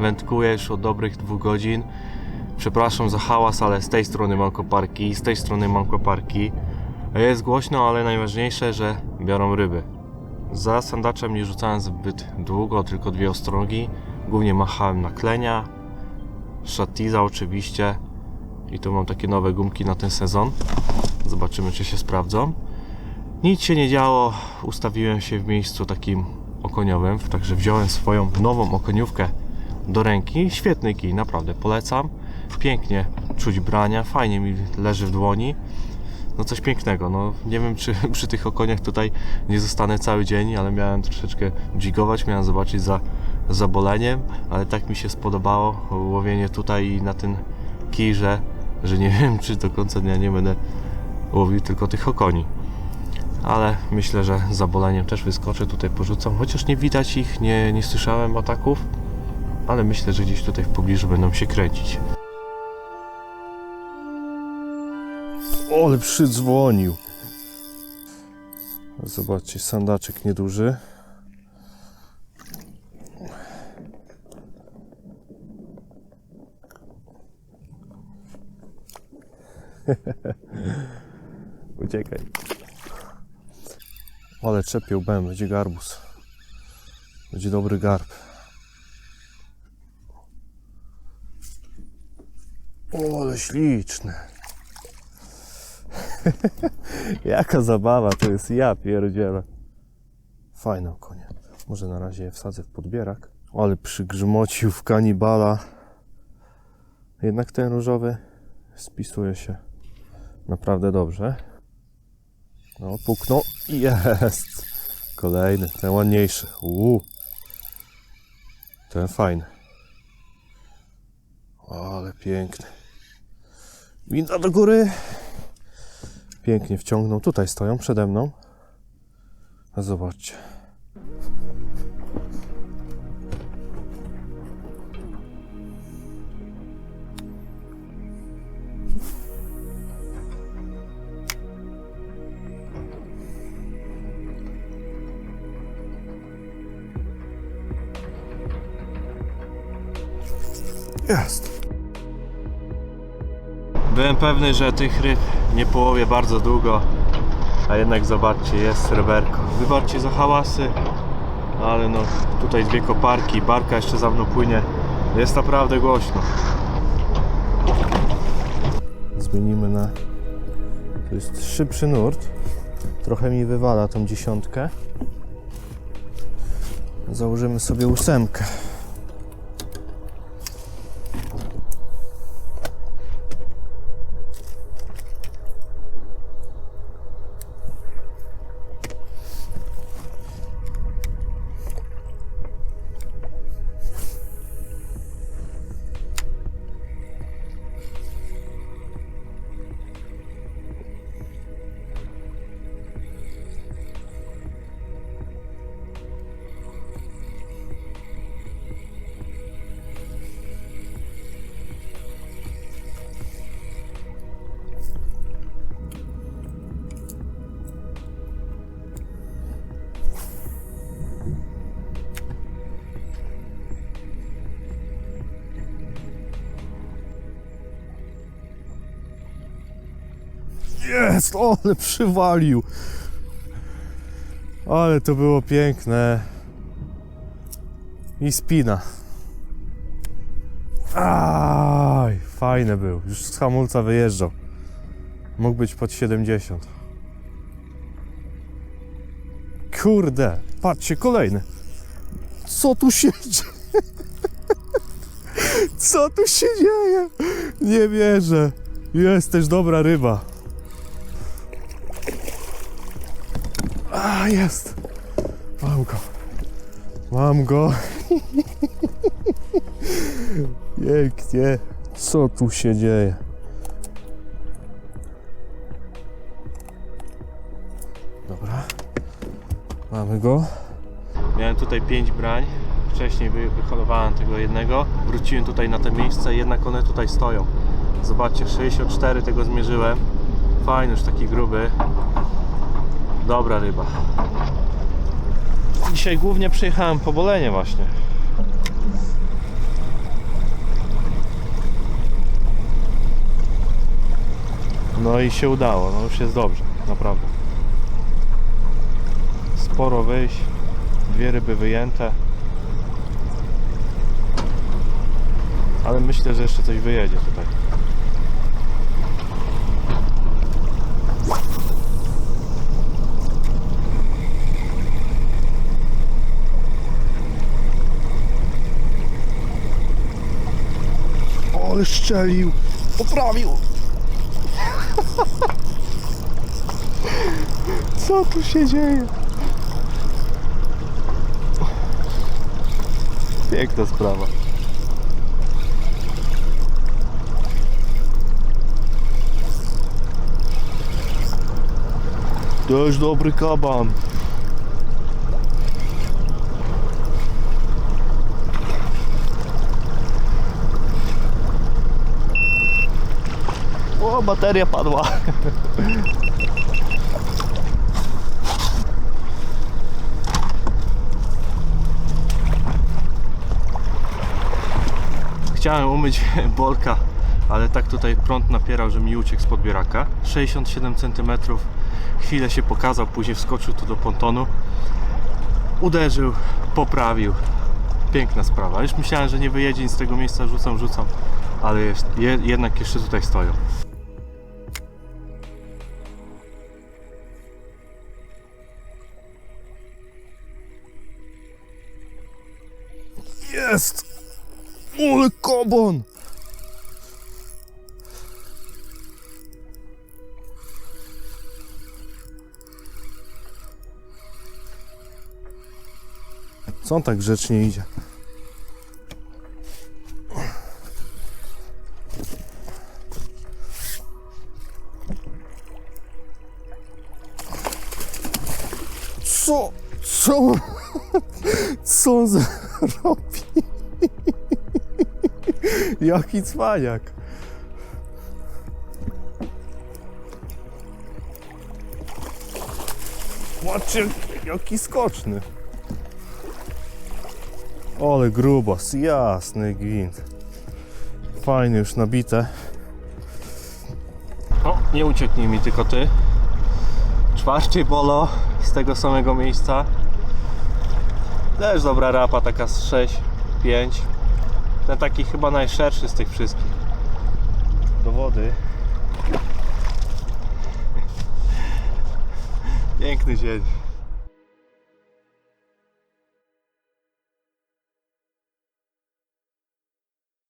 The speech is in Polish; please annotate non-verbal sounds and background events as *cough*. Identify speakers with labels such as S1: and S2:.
S1: Wędkuję już od dobrych dwóch godzin. Przepraszam za hałas, ale z tej strony mam koparki, z tej strony mam koparki. Jest głośno, ale najważniejsze, że biorą ryby. Za sandaczem nie rzucałem zbyt długo, tylko dwie ostrogi. Głównie machałem na klenia, szatiza oczywiście. I tu mam takie nowe gumki na ten sezon. Zobaczymy, czy się sprawdzą. Nic się nie działo, ustawiłem się w miejscu takim okoniowym, także wziąłem swoją nową okoniówkę do ręki. Świetny kij, naprawdę polecam. Pięknie czuć brania, fajnie mi leży w dłoni. No coś pięknego. No nie wiem czy *laughs* przy tych okoniach tutaj nie zostanę cały dzień, ale miałem troszeczkę jigować, miałem zobaczyć za zaboleniem, ale tak mi się spodobało łowienie tutaj na ten kij, że, że nie *laughs* wiem czy do końca dnia nie będę łowił tylko tych okoni. Ale myślę, że zaboleniem też wyskoczę, tutaj porzucam, chociaż nie widać ich, nie, nie słyszałem ataków ale myślę, że gdzieś tutaj w pobliżu będą się kręcić. Ale przydzwonił. Zobaczcie, sandaczek nieduży. *laughs* Uciekaj. Ale czepił bem, będzie garbus. Będzie dobry garb. O, ale śliczne. *laughs* Jaka zabawa to jest, ja pierdzielę. Fajne konie. Może na razie je wsadzę w podbierak. Ale przygrzmocił w kanibala. Jednak ten różowy spisuje się naprawdę dobrze. No, puknął. Jest! Kolejny, ten ładniejszy. Uuu. Ten fajny. Ale piękny. Winda do góry. Pięknie wciągnął. Tutaj stoją przede mną. A zobaczcie. Jest. Byłem pewny, że tych ryb nie połowię bardzo długo, a jednak zobaczcie, jest ryberko. Wybaczcie za hałasy, ale no tutaj dwie koparki, barka jeszcze za mną płynie. Jest naprawdę głośno. Zmienimy na... To jest szybszy nurt. Trochę mi wywala tą dziesiątkę. Założymy sobie ósemkę. Jest, ale przywalił. Ale to było piękne. I spina. Aj, fajne był. Już z hamulca wyjeżdżał. Mógł być pod 70. Kurde, patrzcie, kolejny. Co tu się dzieje? Co tu się dzieje? Nie wierzę. Jest też dobra ryba. A, jest. Mam go. Mam go. *laughs* Pięknie. Co tu się dzieje? Dobra. Mamy go. Miałem tutaj 5 brań. Wcześniej wy- wyholowałem tego jednego. Wróciłem tutaj na te miejsce, jednak one tutaj stoją. Zobaczcie, 64 tego zmierzyłem. Fajny, już taki gruby. Dobra ryba. Dzisiaj głównie przyjechałem po bolenie właśnie. No i się udało, no już jest dobrze, naprawdę. Sporo wyjść, dwie ryby wyjęte. Ale myślę, że jeszcze coś wyjedzie tutaj. Ale szczelił! Poprawił! *laughs* Co tu się dzieje? Piękna sprawa. Też dobry kaban. O, bateria padła. Chciałem umyć *laughs* bolka, ale tak tutaj prąd napierał, że mi uciekł z podbieraka. 67 cm. Chwilę się pokazał, później wskoczył tu do pontonu. Uderzył, poprawił. Piękna sprawa. Już myślałem, że nie wyjedzie nic z tego miejsca, rzucam, rzucam, ale jest, je, jednak jeszcze tutaj stoją. Jest! Ale kobon! Co on tak grzecznie idzie? Co? Co? *laughs* Co on zrobi? Jaki cwaniak. Patrzcie, jaki skoczny. Ale grubas, jasny gwint. Fajnie już nabite. O, nie ucieknij mi tylko ty. Czwarty bolo z tego samego miejsca. Też dobra rapa, taka z 6, 5. Ten taki chyba najszerszy z tych wszystkich. Do wody. Piękny dzień.